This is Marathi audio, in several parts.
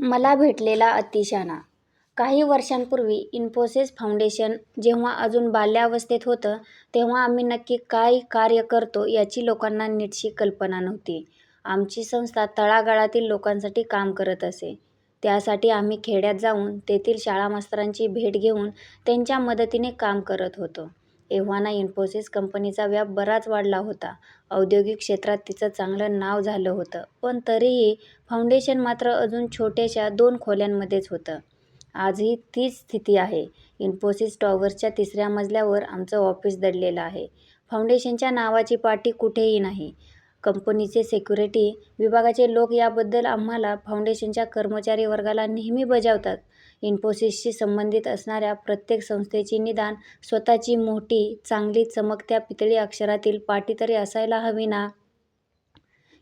मला भेटलेला अतिशहाणा काही वर्षांपूर्वी इन्फोसिस फाउंडेशन जेव्हा अजून बाल्यावस्थेत होतं तेव्हा आम्ही नक्की काय कार्य करतो याची लोकांना नीटशी कल्पना नव्हती. आमची संस्था तळागाळातील लोकांसाठी काम करत असे. त्यासाठी आम्ही खेड्यात जाऊन तेथील शाळामास्तरांची भेट घेऊन त्यांच्या मदतीने काम करत होतो. एव्हाना इन्फोसिस कंपनीचा व्याप बराच वाढला होता. औद्योगिक क्षेत्रात तिचं चांगलं नाव झालं होतं. पण तरीही फाउंडेशन मात्र अजून छोट्याशा दोन खोल्यांमध्येच होतं. आजही तीच स्थिती आहे. इन्फोसिस टॉवर्सच्या तिसऱ्या मजल्यावर आमचं ऑफिस दडलेलं आहे. फाउंडेशनच्या नावाची पाटी कुठेही नाही. कंपनीचे सेक्युरिटी विभागाचे लोक याबद्दल आम्हाला फाउंडेशनच्या कर्मचारी वर्गाला नेहमी बजावतात. इन्फोसिसशी संबंधित असणाऱ्या प्रत्येक संस्थेची निदान स्वतःची मोठी, चांगली चमकत्या पितळी अक्षरातील पाटी तरी असायला हवी ना?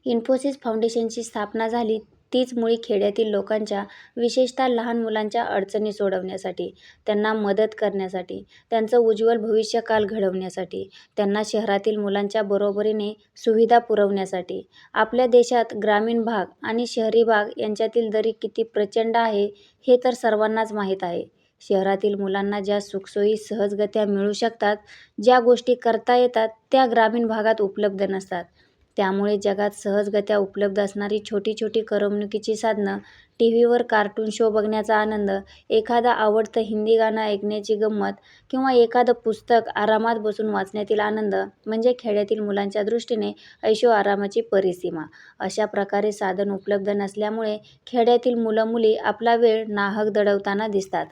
इन्फोसिस फाउंडेशनची स्थापना झाली तीच मुळी खेड्यातील लोकांच्या, विशेषतः लहान मुलांच्या अडचणी सोडवण्यासाठी, त्यांना मदत करण्यासाठी, त्यांचं उज्ज्वल भविष्यकाल घडवण्यासाठी, त्यांना शहरातील मुलांच्या बरोबरीने सुविधा पुरवण्यासाठी. आपल्या देशात ग्रामीण भाग आणि शहरी भाग यांच्यातील दरी किती प्रचंड आहे हे तर सर्वांनाच माहीत आहे. शहरातील मुलांना ज्या सुखसोयी सहजगत्या मिळू शकतात, ज्या गोष्टी करता येतात त्या ग्रामीण भागात उपलब्ध नसतात. त्यामुळे जगात सहजगत्या उपलब्ध असणारी छोटी छोटी करमणुकीची साधनं, टीव्हीवर कार्टून शो बघण्याचा आनंद, एखादं आवडतं हिंदी गाणं ऐकण्याची गंमत किंवा एखादं पुस्तक आरामात बसून वाचण्यातील आनंद म्हणजे खेड्यातील मुलांच्या दृष्टीने ऐशोआरामाची परिसीमा अशा प्रकारे साधन उपलब्ध नसल्यामुळे खेड्यातील मुलं-मुली आपला वेळ नाहक दडवताना दिसतात.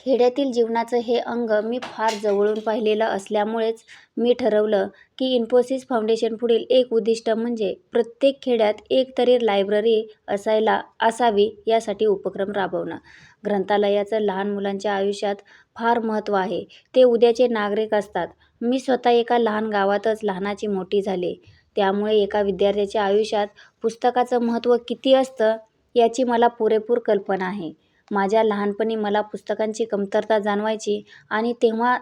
खेड्यातील जीवनाचं हे अंग मी फार जवळून पाहिलेलं असल्यामुळेच मी ठरवलं की इन्फोसिस फाउंडेशनपुढील एक उद्दिष्ट म्हणजे प्रत्येक खेड्यात एक तरी लायब्ररी असायला असावी यासाठी उपक्रम राबवणं. ग्रंथालयाचं लहान मुलांच्या आयुष्यात फार महत्त्व आहे. ते उद्याचे नागरिक असतात. मी स्वतः एका लहान गावातच लहानाची मोठी झाले. त्यामुळे एका विद्यार्थ्याच्या आयुष्यात पुस्तकाचं महत्त्व किती असतं याची मला पुरेपूर कल्पना आहे. माझ्या लहानपणी मला पुस्तकांची कमतरता जाणवायची आणि तेव्हा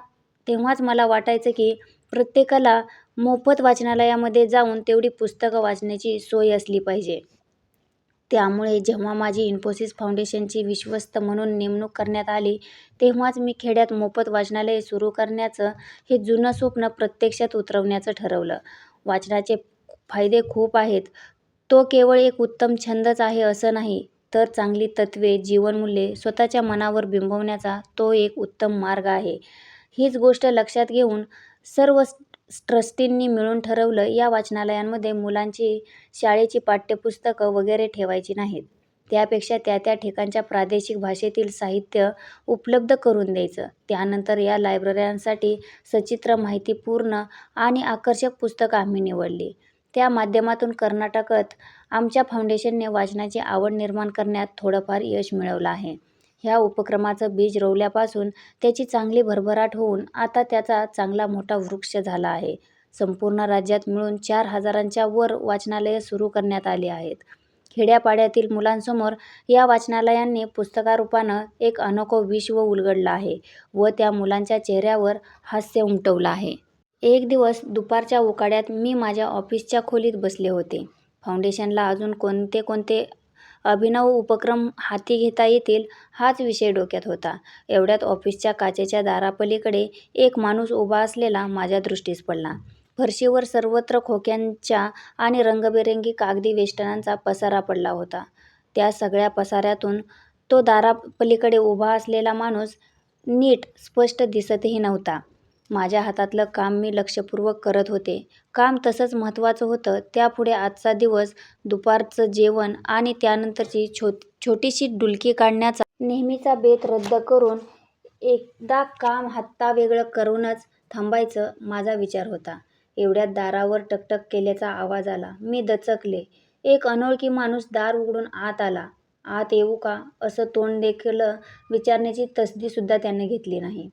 तेव्हाच मला वाटायचं की प्रत्येकाला मोफत वाचनालयामध्ये जाऊन तेवढी पुस्तकं वाचण्याची सोय असली पाहिजे. त्यामुळे जेव्हा माझी इन्फोसिस फाउंडेशनची विश्वस्त म्हणून नेमणूक करण्यात आली तेव्हाच मी खेड्यात मोफत वाचनालय सुरू करण्याचं हे जुनं स्वप्न प्रत्यक्षात उतरवण्याचं ठरवलं. वाचनाचे फायदे खूप आहेत. तो केवळ एक उत्तम छंदच आहे असं नाही, तर चांगली तत्त्वे, जीवनमूल्ये स्वतःच्या मनावर बिंबवण्याचा तो एक उत्तम मार्ग आहे. हीच गोष्ट लक्षात घेऊन सर्व ट्रस्टींनी मिळून ठरवलं या वाचनालयांमध्ये मुलांची शाळेची पाठ्यपुस्तकं वगैरे ठेवायची नाहीत. त्यापेक्षा त्या त्या ठिकाणच्या प्रादेशिक भाषेतील साहित्य उपलब्ध करून द्यायचं. त्यानंतर या लायब्रऱ्यांसाठी सचित्र माहितीपूर्ण आणि आकर्षक पुस्तकं आम्ही निवडली. त्या माध्यमातून कर्नाटकात आमच्या फाउंडेशनने वाचनाची आवड निर्माण करण्यात थोडंफार यश मिळवलं आहे. ह्या उपक्रमाचं बीज रोवल्यापासून त्याची चांगली भरभराट होऊन आता त्याचा चांगला मोठा वृक्ष झाला आहे. संपूर्ण राज्यात मिळून चार हजारांच्या वर वाचनालयं सुरू करण्यात आली आहेत. खेड्यापाड्यातील मुलांसमोर या वाचनालयांनी पुस्तकारूपानं एक अनोखं विश्व उलगडलं आहे व त्या मुलांच्या चेहऱ्यावर हास्य उमटवलं आहे. एक दिवस दुपारच्या उकाड्यात मी माझ्या ऑफिसच्या खोलीत बसले होते. फाउंडेशनला अजून कोणते कोणते अभिनव उपक्रम हाती घेता येतील हाच विषय डोक्यात होता. एवढ्यात ऑफिसच्या काचेच्या दारापलीकडे एक माणूस उभा असलेला माझ्या दृष्टीस पडला. फरशीवर सर्वत्र खोक्यांच्या आणि रंगबेरंगी कागदी वेष्टनांचा पसारा पडला होता. त्या सगळ्या पसाऱ्यातून तो दारापलीकडे उभा असलेला माणूस नीट स्पष्ट दिसतही नव्हता. माझ्या हातातलं काम मी लक्षपूर्वक करत होते. काम तसंच महत्त्वाचं होतं. त्यापुढे आजचा दिवस, दुपारचं जेवण आणि त्यानंतरची छोटीशी डुलकी काढण्याचा नेहमीचा बेत रद्द करून एकदा काम हातावेगळं करूनच थांबायचं माझा विचार होता. एवढ्यात दारावर टकटक केल्याचा आवाज आला. मी दचकले. एक अनोळखी माणूस दार उघडून आत आला. आत येऊ का असं तोंडदेखल विचारण्याची तसदीसुद्धा त्याने घेतली नाही.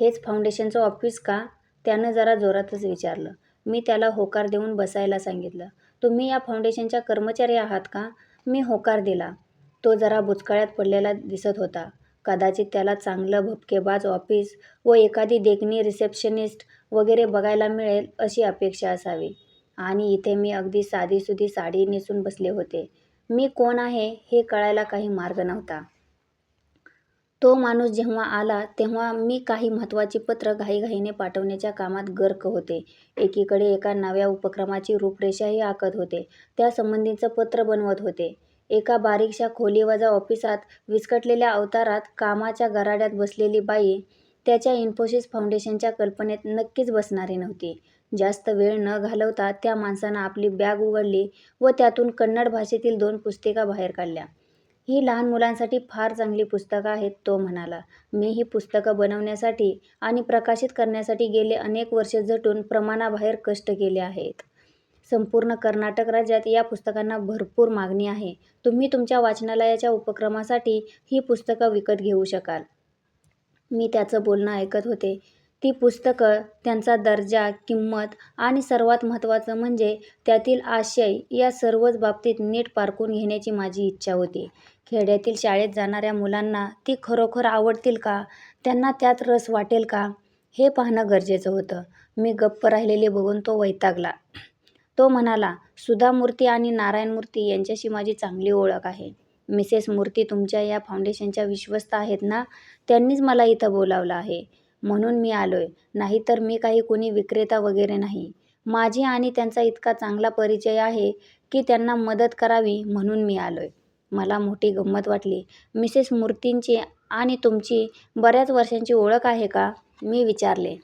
हेच फाउंडेशनचं ऑफिस का त्यानं जरा जोरातच विचारलं. मी त्याला होकार देऊन बसायला सांगितलं. तुम्ही या फाउंडेशनच्या कर्मचारी आहात का? मी होकार दिला. तो जरा बुचकाळ्यात पडलेला दिसत होता. कदाचित त्याला चांगलं भपकेबाज ऑफिस व एखादी देखणी रिसेप्शनिस्ट वगैरे बघायला मिळेल अशी अपेक्षा असावी. आणि इथे मी अगदी साधीसुधी साडी नेसून बसले होते. मी कोण आहे हे कळायला काही मार्ग नव्हता. तो माणूस जेव्हा आला तेव्हा मी काही महत्त्वाची पत्रं घाईघाईने पाठवण्याच्या कामात गर्क होते. एकीकडे एका नव्या उपक्रमाची रूपरेषाही आखत होते. त्यासंबंधीचं पत्र बनवत होते. एका बारीकशा खोलीवजा ऑफिसात विस्कटलेल्या अवतारात कामाच्या गराड्यात बसलेली बाई त्याच्या इन्फोसिस फाऊंडेशनच्या कल्पनेत नक्कीच बसणारी नव्हती. जास्त वेळ न घालवता त्या माणसानं आपली बॅग उघडली व त्यातून कन्नड भाषेतील दोन पुस्तिका बाहेर काढल्या. ही लहान मुलांसाठी फार चांगली पुस्तकं आहेत तो म्हणाला. मी ही पुस्तकं बनवण्यासाठी आणि प्रकाशित करण्यासाठी गेले अनेक वर्षे झटून प्रमाणाबाहेर कष्ट केले आहेत. संपूर्ण कर्नाटक राज्यात या पुस्तकांना भरपूर मागणी आहे. तुम्ही तुमच्या वाचनालयाच्या उपक्रमासाठी ही पुस्तकं विकत घेऊ शकाल. मी त्याचं बोलणं ऐकत होते. ती पुस्तकं, त्यांचा दर्जा, किंमत आणि सर्वात महत्त्वाचं म्हणजे त्यातील आशय या सर्वच बाबतीत नीट पारखून घेण्याची माझी इच्छा होती. खेड्यातील शाळेत जाणाऱ्या मुलांना ती खरोखर आवडतील का? त्यांना त्यात रस वाटेल का? हे पाहणं गरजेचं होतं. मी गप्प राहिलेले बघून तो वैतागला. तो म्हणाला, सुधा मूर्ती आणि नारायण मूर्ती यांच्याशी माझी चांगली ओळख आहे. मिसेस मूर्ती तुमच्या या फाऊंडेशनच्या विश्वस्त आहेत ना? त्यांनीच मला इथं बोलावलं आहे. म्हणून मी आलोय. नाहीतर मी काही कुणी विक्रेता वगैरे नाही. माझी आणि त्यांचा इतका चांगला परिचय आहे की त्यांना मदत करावी म्हणून मी आलोय. मला मोठी गंमत वाटली. मिसेस मूर्तींची आणि तुमची बऱ्याच वर्षांची ओळख आहे का? मी विचारले.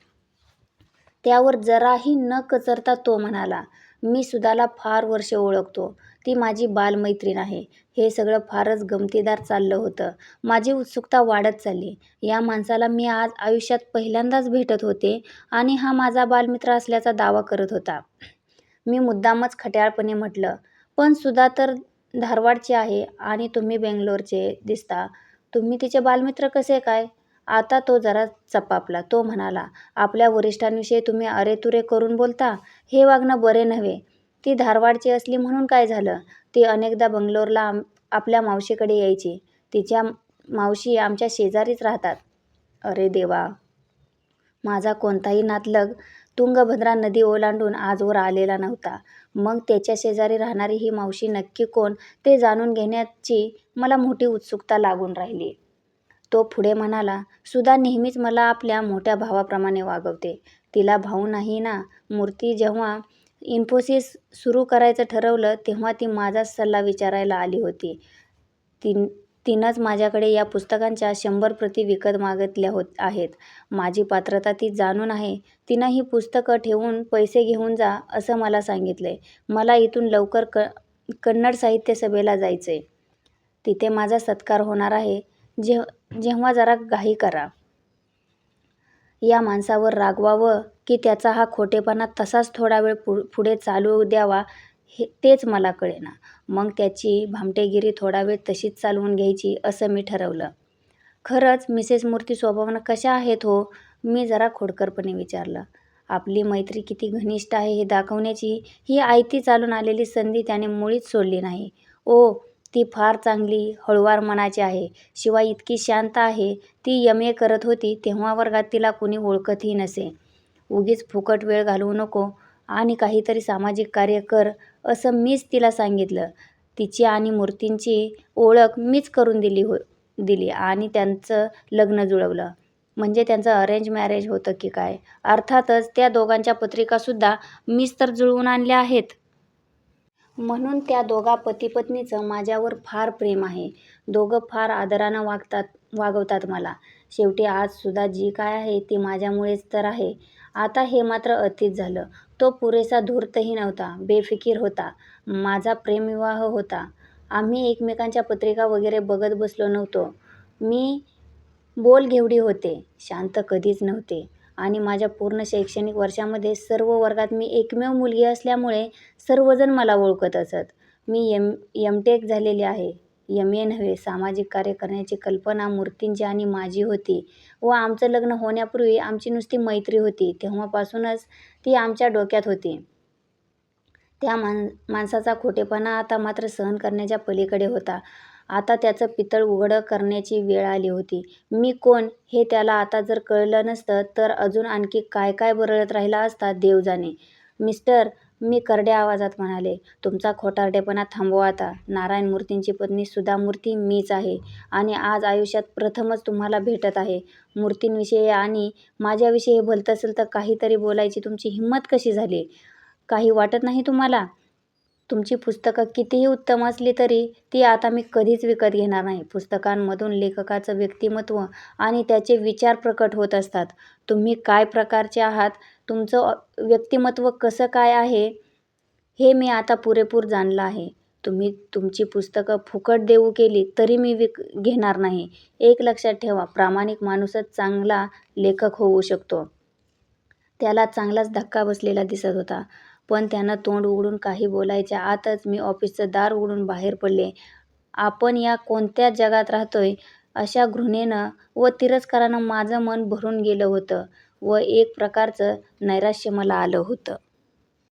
त्यावर जराही न कचरता तो म्हणाला, मी सुदाला फार वर्षे ओळखतो. ती माझी बालमैत्रीण आहे. हे सगळं फारच गमतीदार चाललं होतं. माझी उत्सुकता वाढत चालली. या माणसाला मी आज आयुष्यात पहिल्यांदाच भेटत होते आणि हा माझा बालमित्र असल्याचा दावा करत होता. मी मुद्दामच खट्याळपणे म्हटलं, पण सुद्धा तर धारवाडची आहे आणि तुम्ही बेंगलोरचे दिसता. तुम्ही तिचे बालमित्र कसे काय? आता तो जरा चपापला. तो म्हणाला, आपल्या वरिष्ठांविषयी तुम्ही अरे-तुरे करून बोलता, हे वागणं बरे नव्हे. ती धारवाडची असली म्हणून काय झालं? ती अनेकदा बंगलोरला आपल्या मावशीकडे यायची. तिच्या मावशी आमच्या शेजारीच राहतात. अरे देवा! माझा कोणताही नातलग तुंगभद्रा नदी ओलांडून आजवर आलेला नव्हता. मग त्याच्या शेजारी राहणारी ही मावशी नक्की कोण ते जाणून घेण्याची मला मोठी उत्सुकता लागून राहिली. तो पुढे म्हणाला, सुधा नेहमीच मला आपल्या मोठ्या भावाप्रमाणे वागवते. तिला भाऊ नाही ना? मूर्ती जेव्हा इन्फोसिस सुरू करायचं ठरवलं तेव्हा ती माझाच सल्ला विचारायला आली होती. ती तिनंच माझ्याकडे या पुस्तकांच्या शंभर प्रती विकत मागितल्या होत आहेत. माझी पात्रता ती जाणून आहे. तिनं ही पुस्तकं ठेवून पैसे घेऊन जा असं मला सांगितलंय. मला इथून लवकर कन्नड साहित्य सभेला जायचंय. तिथे माझा सत्कार होणार आहे. जेव्हा जरा घाई करा. या माणसावर रागवावं की त्याचा हा खोटेपणा तसाच थोडा वेळ पुढे चालू द्यावा हे तेच मला कळेना. मग त्याची भामटेगिरी थोडा वेळ तशीच चालवून घ्यायची असं मी ठरवलं. खरंच मिसेस मूर्ती स्वभावानं कशा आहेत हो? मी जरा खोडकरपणे विचारलं. आपली मैत्री किती घनिष्ठ आहे हे दाखवण्याची ही आयती चालून आलेली संधी त्याने मुळीच सोडली नाही. ओह, ती फार चांगली, हळुवार मनाची आहे. शिवाय इतकी शांत आहे. ती यम ए. करत होती तेव्हा वर्गात तिला कुणी ओळखतही नसे. उगीच फुकट वेळ घालवू नको आणि काहीतरी सामाजिक कार्य कर असं मीच तिला सांगितलं. तिची आणि मूर्तींची ओळख मीच करून दिली हो दिली आणि त्यांचं लग्न जुळवलं. म्हणजे त्यांचं अरेंज मॅरेज होतं की काय? अर्थातच त्या दोघांच्या पत्रिकासुद्धा मीच तर जुळवून आणल्या आहेत. म्हणून त्या दोघा पतीपत्नीचं माझ्यावर फार प्रेम आहे. दोघं फार आदरानं वागतात वागवतात मला. शेवटी आज जी काय आहे ती माझ्यामुळेच तर आहे. आता हे मात्र अतीत झालं. तो पुरेसा धूर्तही नव्हता. बेफिकीर होता. माझा प्रेमविवाह होता. आम्ही एकमेकांच्या पत्रिका वगैरे बघत बसलो नव्हतो. मी बोलघेवडी होते. शांत कधीच नव्हते. आणि माझ्या पूर्ण शैक्षणिक वर्षामध्ये सर्व वर्गात मी एकमेव मुलगी असल्यामुळे सर्वजण मला ओळखत असत. मी एम. टेक. झालेली आहे. M A. नव्हे. सामाजिक कार्य करण्याची कल्पना मूर्तींची आणि माझी होती व आमचं लग्न होण्यापूर्वी आमची नुसती मैत्री होती तेव्हापासूनच ती आमच्या डोक्यात होती. त्या माणसाचा खोटेपणा आता मात्र सहन करण्याच्या पलीकडे होता. आता त्याचं पितळ उघडं करण्याची वेळ आली होती. मी कोण हे त्याला आता जर कळलं नसतं तर अजून आणखी काय काय बरळत राहिला असता देव जाणे. मिस्टर मी करड्या आवाजात म्हणाले. तुमचा खोटारडेपणा थांबवा आता. नारायण मूर्तींची पत्नी सुधा मूर्ती मीच आहे आणि आज आयुष्यात प्रथमच तुम्हाला भेटत आहे. मूर्तींविषयी आणि माझ्याविषयी भलतंसलतं काहीतरी बोलायची तुमची हिंमत कशी झाली? काही वाटत नाही तुम्हाला? तुमची पुस्तकं कितीही उत्तम असली तरी ती आता मी कधीच विकत घेणार नाही. पुस्तकांमधून लेखकाचं व्यक्तिमत्व आणि त्याचे विचार प्रकट होत असतात. तुम्ही काय प्रकारचे आहात, तुमचं व्यक्तिमत्व कसं काय आहे, हे मी आता पुरेपूर जाणलं आहे. तुम्ही तुमची पुस्तकं फुकट देऊ केली तरी मी विक घेणार नाही. एक लक्षात ठेवा, प्रामाणिक माणूसच चांगला लेखक होऊ शकतो. त्याला चांगलाच धक्का बसलेला दिसत होता. पण त्यानं तोंड उघडून काही बोलायच्या आतच मी ऑफिसचं दार उघडून बाहेर पडले. आपण या कोणत्या जगात राहतोय, अशा घृणेनं व तिरस्कारानं माझं मन भरून गेलं होतं व एक प्रकारचं नैराश्य मला आलं होतं.